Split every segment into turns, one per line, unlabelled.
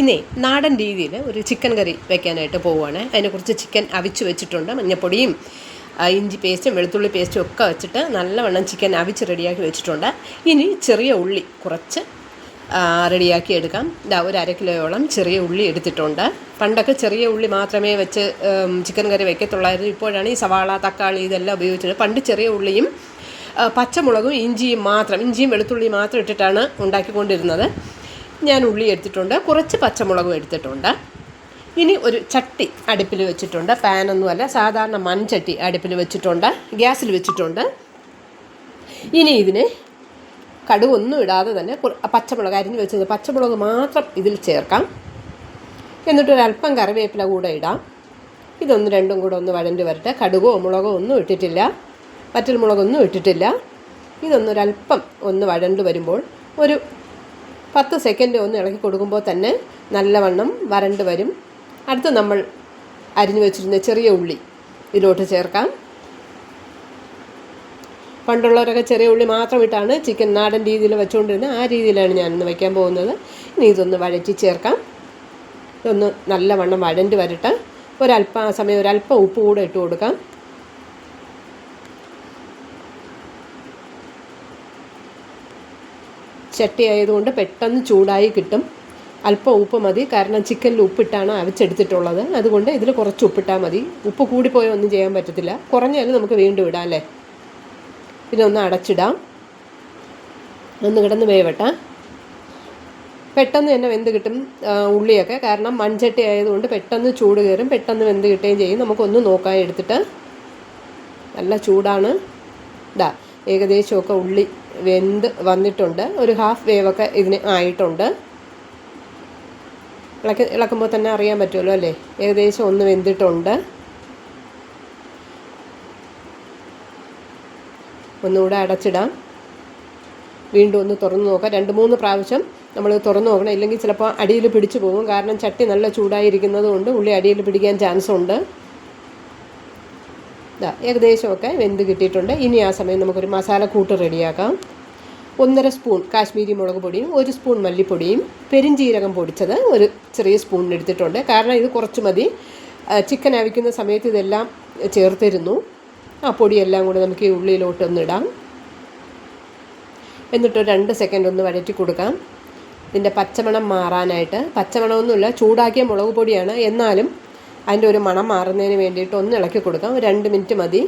ഇനി നാടൻ രീതിയിൽ ഒരു ചിക്കൻ കറി വെക്കാനായിട്ട് പോവുകയാണ്. അതിനെ അതിനെക്കുറിച്ച് ചിക്കൻ അവിച്ച് വെച്ചിട്ടുണ്ട് മഞ്ഞപ്പൊടിയും ഇഞ്ചി പേസ്റ്റും വെളുത്തുള്ളി പേസ്റ്റും ഒക്കെ വെച്ചിട്ട് നല്ലവണ്ണം ചിക്കൻ അവിച്ച് റെഡിയാക്കി വെച്ചിട്ടുണ്ട്. ഇനി ചെറിയ ഉള്ളി കുറച്ച് റെഡിയാക്കി എടുക്കാം. ഇതാ ഒരു അര കിലോയോളം ചെറിയ ഉള്ളി എടുത്തിട്ടുണ്ട്. പണ്ടൊക്കെ ചെറിയ ഉള്ളി മാത്രമേ വെച്ച് ചിക്കൻ കറി വെക്കത്തുള്ളായിരുന്നു. ഇപ്പോഴാണ് ഈ സവാള തക്കാളി ഇതെല്ലാം ഉപയോഗിച്ചത്. പണ്ട് ചെറിയ ഉള്ളിയും പച്ചമുളകും ഇഞ്ചിയും മാത്രം ഇഞ്ചിയും വെളുത്തുള്ളിയും മാത്രം ഇട്ടിട്ടാണ് ഉണ്ടാക്കിക്കൊണ്ടിരുന്നത്. ഞാൻ ഉള്ളി എടുത്തിട്ടുണ്ട്. കുറച്ച് പച്ചമുളകും എടുത്തിട്ടുണ്ട്. ഇനി ഒരു ചട്ടി അടുപ്പിൽ വെച്ചിട്ടുണ്ട്. പാനൊന്നുമല്ല സാധാരണ മൺചട്ടി അടുപ്പിൽ വെച്ചിട്ടുണ്ട്. ഗ്യാസിൽ വെച്ചിട്ടുണ്ട്. ഇനി ഇതിന് കടുവൊന്നും ഇടാതെ തന്നെ പച്ചമുളക് അരിഞ്ഞ് വെച്ചത് പച്ചമുളക് മാത്രം ഇതിൽ ചേർക്കാം. എന്നിട്ട് ഒരല്പം കറിവേപ്പില കൂടെ ഇടാം. ഇതൊന്ന് രണ്ടും കൂടെ ഒന്ന് വഴണ്ടി വരട്ടെ. കടുകോ മുളകോ ഒന്നും ഇട്ടിട്ടില്ല. വറ്റൽ മുളകൊന്നും ഇട്ടിട്ടില്ല. ഇതൊന്നൊരല്പം ഒന്ന് വഴണ്ട് വരുമ്പോൾ ഒരു പത്ത് സെക്കൻഡ് ഒന്ന് ഇളക്കി കൊടുക്കുമ്പോൾ തന്നെ നല്ലവണ്ണം വരണ്ട് വരും. അടുത്ത് നമ്മൾ അരിഞ്ഞു വെച്ചിരുന്ന ചെറിയ ഉള്ളി ഇതിലോട്ട് ചേർക്കാം. പണ്ടുള്ളവരൊക്കെ ചെറിയ ഉള്ളി മാത്രം ഇട്ടാണ് ചിക്കൻ നാടൻ രീതിയിൽ വെച്ചുകൊണ്ടിരുന്നത്. ആ രീതിയിലാണ് ഞാനിന്ന് വയ്ക്കാൻ പോകുന്നത്. ഇനി ഇതൊന്ന് വഴറ്റി ചേർക്കാം. ഇതൊന്ന് നല്ലവണ്ണം വഴണ്ട് വരട്ടെ. ഒരല്പ സമയം ഒരല്പം ഉപ്പ് കൂടെ ഇട്ട് കൊടുക്കാം. ചട്ടി ആയതുകൊണ്ട് പെട്ടെന്ന് ചൂടായി കിട്ടും. അല്പം ഉപ്പ് മതി. കാരണം ചിക്കനിൽ ഉപ്പിട്ടാണ് അരച്ചെടുത്തിട്ടുള്ളത്. അതുകൊണ്ട് ഇതിൽ കുറച്ച് ഉപ്പിട്ടാൽ മതി. ഉപ്പ് കൂടിപ്പോയാൽ ഒന്നും ചെയ്യാൻ പറ്റത്തില്ല. കുറഞ്ഞാലും നമുക്ക് വീണ്ടും ഇടാം അല്ലേ? പിന്നെ ഒന്ന് അടച്ചിടാം. ഒന്ന് കിടന്ന് വേവട്ടെ. പെട്ടെന്ന് തന്നെ വെന്ത് കിട്ടും ഉള്ളിയൊക്കെ. കാരണം മൺചട്ടി ആയതുകൊണ്ട് പെട്ടെന്ന് ചൂട് കയറും. പെട്ടെന്ന് വെന്ത് കിട്ടുകയും ചെയ്യും. നമുക്കൊന്ന് നോക്കാൻ എടുത്തിട്ട് നല്ല ചൂടാണ്. ഇതാ ഏകദേശമൊക്കെ ഉള്ളി വെന്ത് വന്നിട്ടുണ്ട്. ഒരു ഹാഫ് വേവൊക്കെ ഇതിന് ആയിട്ടുണ്ട്. ഇളക്കി ഇളക്കുമ്പോൾ തന്നെ അറിയാൻ പറ്റുമല്ലോ അല്ലേ? ഏകദേശം ഒന്ന് വെന്തിട്ടുണ്ട്. ഒന്നുകൂടെ അടച്ചിടാം. വീണ്ടും ഒന്ന് തുറന്ന് നോക്കാം. രണ്ട് മൂന്ന് പ്രാവശ്യം നമ്മൾ തുറന്ന് നോക്കണം. ഇല്ലെങ്കിൽ ചിലപ്പോൾ അടിയിൽ പിടിച്ചു പോകും. കാരണം ചട്ടി നല്ല ചൂടായിരിക്കുന്നതുകൊണ്ട് ഉള്ളി അടിയിൽ പിടിക്കാൻ ചാൻസ് ഉണ്ട്. ഇതാ ഏകദേശമൊക്കെ വെന്ത് കിട്ടിയിട്ടുണ്ട്. ഇനി ആ സമയം നമുക്കൊരു മസാല കൂട്ട് റെഡിയാക്കാം. ഒന്നര സ്പൂൺ കാശ്മീരി മുളക് പൊടിയും ഒരു സ്പൂൺ മല്ലിപ്പൊടിയും പെരുംജീരകം പൊടിച്ചത് ഒരു ചെറിയ സ്പൂണിന് എടുത്തിട്ടുണ്ട്. കാരണം ഇത് കുറച്ച് മതി. ചിക്കൻ അവിക്കുന്ന സമയത്ത് ഇതെല്ലാം ചേർത്തിരുന്നു. ആ പൊടിയെല്ലാം കൂടെ നമുക്ക് ഈ ഉള്ളിയിലോട്ടൊന്നിടാം എന്നിട്ട് രണ്ട് സെക്കൻഡ് ഒന്ന് വഴറ്റി കൊടുക്കാം. ഇതിന്റെ പച്ചമണം മാറാനായിട്ട്. പച്ചമണമൊന്നുമില്ല ചൂടാക്കിയ മുളക് പൊടിയാണ്. എന്നാലും അതിന്റെ ഒരു മണം മാറുന്നതിന് വേണ്ടിയിട്ട് ഒന്ന് ഇളക്കി കൊടുക്കാം. രണ്ട് മിനിറ്റ് മതി.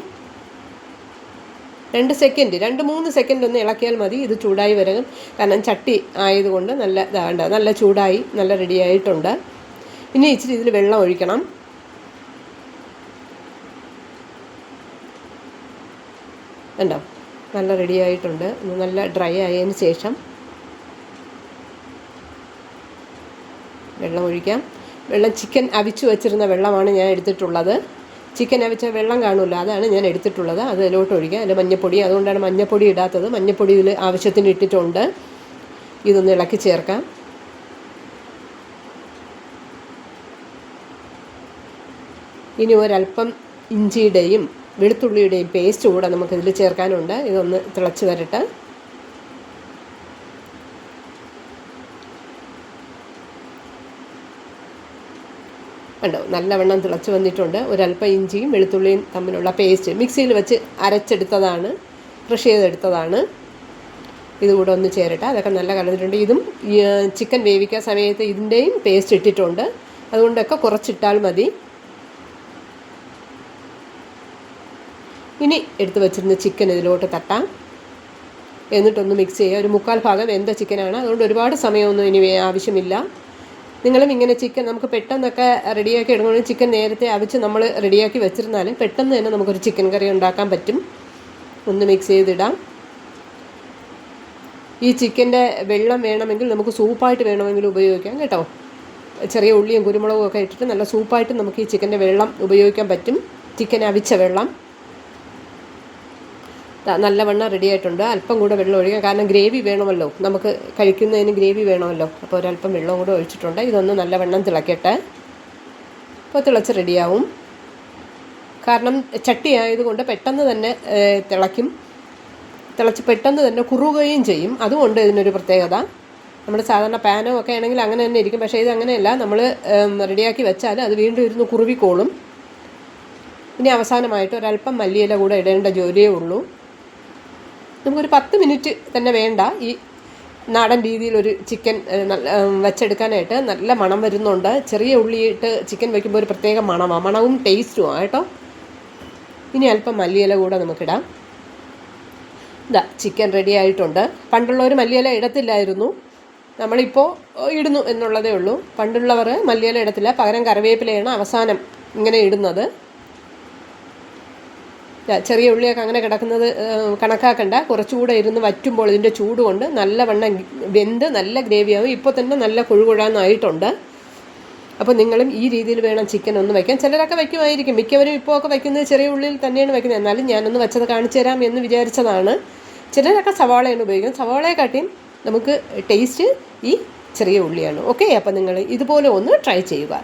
രണ്ട് സെക്കൻഡ് രണ്ട് മൂന്ന് സെക്കൻഡ് ഒന്ന് ഇളക്കിയാൽ മതി. ഇത് ചൂടായി വരും കാരണം ചട്ടി ആയതുകൊണ്ട് നല്ല ഇതാണ്ട് നല്ല ചൂടായി നല്ല റെഡി ആയിട്ടുണ്ട്. ഇനി ഇച്ചിരി ഇതിൽ വെള്ളം ഒഴിക്കണം. ഉണ്ടോ നല്ല റെഡി ആയിട്ടുണ്ട്. നല്ല ഡ്രൈ ആയതിന് ശേഷം വെള്ളം ഒഴിക്കാം. വെള്ളം ചിക്കൻ അവിച്ചു വെച്ചിരുന്ന വെള്ളമാണ് ഞാൻ എടുത്തിട്ടുള്ളത്. ചിക്കൻ അവിച്ച വെള്ളം കാണുമല്ലോ അതാണ് ഞാൻ എടുത്തിട്ടുള്ളത്. അത് അതിലോട്ട് ഒഴിക്കുക. അതിൽ മഞ്ഞപ്പൊടി അതുകൊണ്ടാണ് മഞ്ഞപ്പൊടി ഇടാത്തത്. മഞ്ഞപ്പൊടി ഇതിൽ ആവശ്യത്തിന് ഇട്ടിട്ടുണ്ട്. ഇതൊന്ന് ഇളക്കി ചേർക്കാം. ഇനി ഒരല്പം ഇഞ്ചിയുടെയും വെളുത്തുള്ളിയുടെയും പേസ്റ്റ് കൂടെ നമുക്കിതിൽ ചേർക്കാനുണ്ട്. ഇതൊന്ന് തിളച്ച് വരട്ടെ. കണ്ടോ നല്ലവണ്ണം തിളച്ച് വന്നിട്ടുണ്ട്. ഒരല്പം ഇഞ്ചിയും വെളുത്തുള്ളിയും തമ്മിലുള്ള പേസ്റ്റ് മിക്സിയിൽ വെച്ച് അരച്ചെടുത്തതാണ് ക്രഷ് ചെയ്തെടുത്തതാണ്. ഇതുകൂടെ ഒന്ന് ചേരട്ടെ. അതൊക്കെ നല്ല കലർന്നിട്ടുണ്ട് ഇതും ചിക്കൻ വേവിക്കാൻ സമയത്ത് ഇതിന്റെയും പേസ്റ്റ് ഇട്ടിട്ടുണ്ട്. അതുകൊണ്ടൊക്കെ കുറച്ചിട്ടാൽ മതി. ഇനി എടുത്തു വെച്ചിരുന്ന ചിക്കൻ ഇതിലോട്ട് തട്ടാം. എന്നിട്ടൊന്ന് മിക്സ് ചെയ്യുക. ഒരു മുക്കാൽ ഭാഗം വെന്ത ചിക്കനാണ് അതുകൊണ്ട് ഒരുപാട് സമയമൊന്നും ഇനി ആവശ്യമില്ല. നിങ്ങളും ഇങ്ങനെ ചിക്കൻ നമുക്ക് പെട്ടെന്നൊക്കെ റെഡിയാക്കി എടുക്കണമെങ്കിൽ ചിക്കൻ നേരത്തെ അവിച്ച് നമ്മൾ റെഡിയാക്കി വെച്ചിരുന്നാൽ പെട്ടെന്ന് തന്നെ നമുക്കൊരു ചിക്കൻ കറി ഉണ്ടാക്കാൻ പറ്റും. ഒന്ന് മിക്സ് ചെയ്തിടാം. ഈ ചിക്കന്റെ വെള്ളം വേണമെങ്കിൽ നമുക്ക് സൂപ്പായിട്ട് വേണമെങ്കിൽ ഉപയോഗിക്കാം കേട്ടോ. ചെറിയ ഉള്ളിയും കുരുമുളകും ഒക്കെ ഇട്ടിട്ട് നല്ല സൂപ്പായിട്ട് നമുക്ക് ഈ ചിക്കന്റെ വെള്ളം ഉപയോഗിക്കാൻ പറ്റും. ചിക്കൻ അവിച്ച വെള്ളം. നല്ലവണ്ണം റെഡി ആയിട്ടുണ്ട്. അല്പം കൂടെ വെള്ളം ഒഴിക്കാം. കാരണം ഗ്രേവി വേണമല്ലോ. നമുക്ക് കഴിക്കുന്നതിന് ഗ്രേവി വേണമല്ലോ. അപ്പോൾ ഒരല്പം വെള്ളം കൂടെ ഒഴിച്ചിട്ടുണ്ട്. ഇതൊന്ന് നല്ലവണ്ണം തിളക്കട്ടെ. അപ്പോൾ തിളച്ച് റെഡിയാവും കാരണം ചട്ടി ആയതുകൊണ്ട് പെട്ടെന്ന് തന്നെ തിളയ്ക്കും. തിളച്ച് പെട്ടെന്ന് തന്നെ കുറുകയും ചെയ്യും. അതുകൊണ്ട് ഇതിനൊരു പ്രത്യേകത. നമ്മൾ സാധാരണ പാനോ ഒക്കെ ആണെങ്കിൽ അങ്ങനെ തന്നെ ഇരിക്കും. പക്ഷേ ഇത് അങ്ങനെയല്ല. നമ്മൾ റെഡിയാക്കി വെച്ചാൽ അത് വീണ്ടും ഇരുന്ന് കുറുവിക്കോളും. ഇനി അവസാനമായിട്ട് ഒരല്പം മല്ലിയില കൂടെ ഇടേണ്ട ജോലിയേ ഉള്ളൂ. നമുക്കൊരു പത്ത് മിനിറ്റ് തന്നെ വേണ്ട. ഈ നാടൻ രീതിയിലൊരു ചിക്കൻ നല്ല വെച്ചെടുക്കാനായിട്ട് നല്ല മണം വരുന്നുണ്ട്. ചെറിയ ഉള്ളിയിട്ട് ചിക്കൻ വയ്ക്കുമ്പോൾ ഒരു പ്രത്യേക മണമാണ് മണവും ടേസ്റ്റുമാണ് കേട്ടോ. ഇനി അല്പം മല്ലിയില കൂടെ നമുക്കിടാം. ഇതാ ചിക്കൻ റെഡി ആയിട്ടുണ്ട്. പണ്ടുള്ളവർ മല്ലിയില ഇടത്തില്ലായിരുന്നു. നമ്മളിപ്പോൾ ഇടുന്നു എന്നുള്ളതേ ഉള്ളൂ. പണ്ടുള്ളവർ മല്ലിയില ഇടത്തില്ല. പകരം കറിവേപ്പിലയാണ് അവസാനം ഇങ്ങനെ ഇടുന്നത്. ചെറിയ ഉള്ളിയൊക്കെ അങ്ങനെ കിടക്കുന്നത് കണക്കാക്കണ്ട. കുറച്ചുകൂടെ ഇരുന്ന് വറ്റുമ്പോൾ ഇതിന്റെ ചൂട് കൊണ്ട് നല്ലവണ്ണം വെന്ത് നല്ല ഗ്രേവിയാവും. ഇപ്പോൾ തന്നെ നല്ല കുഴുകുഴാന്നായിട്ടുണ്ട്. അപ്പോൾ നിങ്ങളും ഈ രീതിയിൽ വേണം ചിക്കൻ ഒന്ന് വയ്ക്കാൻ. ചിലരൊക്കെ വയ്ക്കുമായിരിക്കും. മിക്കവരും ഇപ്പോൾ ഒക്കെ വയ്ക്കുന്നത് ചെറിയ ഉള്ളിൽ തന്നെയാണ് വയ്ക്കുന്നത്. എന്നാലും ഞാനൊന്ന് വെച്ചത് കാണിച്ചു തരാം എന്ന് വിചാരിച്ചതാണ്. ചിലരൊക്കെ സവാളയാണ് ഉപയോഗിക്കുന്നത്. സവാളയെക്കാട്ടിയും നമുക്ക് ടേസ്റ്റ് ഈ ചെറിയ ഉള്ളിയാണ്. ഓക്കെ അപ്പോൾ നിങ്ങൾ ഇതുപോലെ ഒന്ന് ട്രൈ ചെയ്യുക.